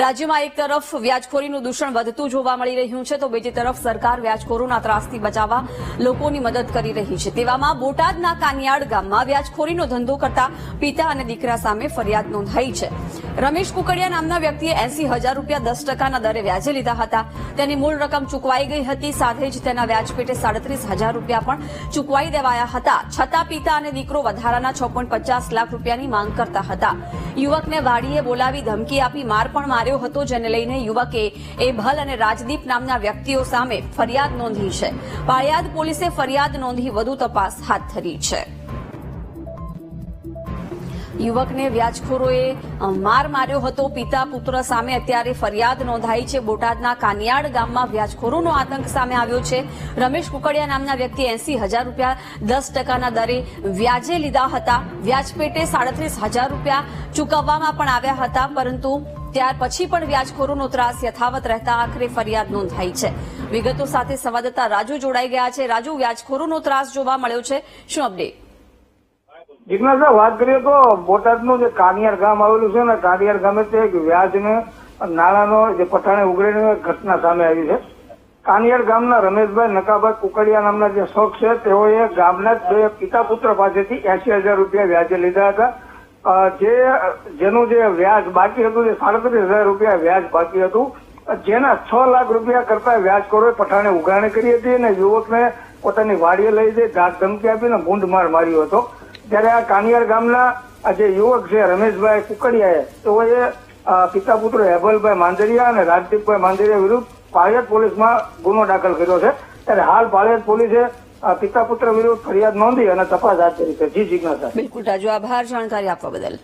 રાજ્યમાં એક તરફ વ્યાજખોરીનું દૂષણ વધતું જોવા મળી રહ્યું છે, તો બીજી તરફ સરકાર વ્યાજખોરોના ત્રાસથી બચાવવા લોકોની મદદ કરી રહી છે. તેવામાં બોટાદના કાનિયાડ ગામમાં વ્યાજખોરીનો ધંધો કરતા પિતા અને દીકરા સામે ફરિયાદ નોંધાઈ છે. રમેશ કુકડિયા નામના વ્યક્તિએ એસી હજાર રૂપિયા દસ ટકાના દરે વ્યાજે લીધા હતા. તેની મૂળ રકમ ચૂકવાઈ ગઈ હતી, સાથે જ તેના વ્યાજપેટે સાડત્રીસ હજાર રૂપિયા પણ ચૂકવાઈ દેવાયા હતા. છતાં પિતા અને દીકરો વધારાના છ પોઈન્ટ પચાસ લાખ રૂપિયાની માંગ કરતા હતા. યુવકને વાડીએ બોલાવી ધમકી આપી માર પણ માર્યો હતો, જેને લઈને યુવકે એભલ અને રાજદીપ નામના વ્યક્તિઓ સામે ફરિયાદ નોંધી છે. પાળિયાદ પોલીસે ફરિયાદ નોંધી વધુ તપાસ હાથ ધરી છે. યુવકને વ્યાજખોરોએ માર માર્યો હતો. પિતા પુત્ર સામે અત્યારે ફરિયાદ નોંધાઈ છે. બોટાદના કાનિયાડ ગામમાં વ્યાજખોરોનો આતંક સામે આવ્યો છે. રમેશ કુકડિયા નામના વ્યક્તિએ એસી હજાર રૂપિયા દસ ટકાના દરે વ્યાજે લીધા હતા. વ્યાજ પેટે સાડત્રીસ હજાર રૂપિયા ચૂકવવામાં પણ આવ્યા હતા, પરંતુ ત્યાર પછી પણ વ્યાજખોરોનો ત્રાસ યથાવત રહેતા આખરે ફરિયાદ નોંધાઈ છે. વિગતો સાથે સંવાદદાતા રાજુ જોડાઈ ગયા છે. રાજુ, વ્યાજખોરોનો ત્રાસ જોવા મળ્યો છે. શું અપડેટ જિજ્ઞાસા વાત કરીએ તો બોટાદનું જે કાનિયાર ગામ આવેલું છે ને, કાનિયાર ગામે તે એક વ્યાજને નાણાંનો જે પઠાણે એક ઘટના સામે આવી છે. કાનિયાર ગામના રમેશભાઈ નકાભાઈ કુકડિયા નામના જે શોખ છે, તેઓએ ગામના જ બે પિતા પુત્ર પાસેથી એસી હજાર રૂપિયા વ્યાજે લીધા હતા. જે, જેનું જે વ્યાજ બાકી હતું તે સાડત્રીસ હજાર રૂપિયા વ્યાજ બાકી હતું, જેના છ લાખ રૂપિયા કરતા વ્યાજખોરોએ પઠાણે ઉઘરાણી કરી હતી અને યુવકને પોતાની વાડીએ લઈ જઈ ધાક ધમકી આપીને ગુંડ માર માર્યો હતો. ત્યારે આ કાનિયાર ગામના જે યુવક છે, રમેશભાઈ કુકડિયાએ, તેઓએ પિતા પુત્ર હેબલભાઈ માંજરિયા અને રાજદીપભાઈ માંજરિયા વિરુદ્ધ પાળિયાદ પોલીસમાં ગુનો દાખલ કર્યો છે. ત્યારે હાલ પાળિયાદ પોલીસે પિતા પુત્ર વિરુદ્ધ ફરિયાદ નોંધી અને તપાસ હાથ ધરી છે. જી, જિજ્ઞાસા. બિલકુલ રાજુ આભાર. જાણકારી આપવા બદલ.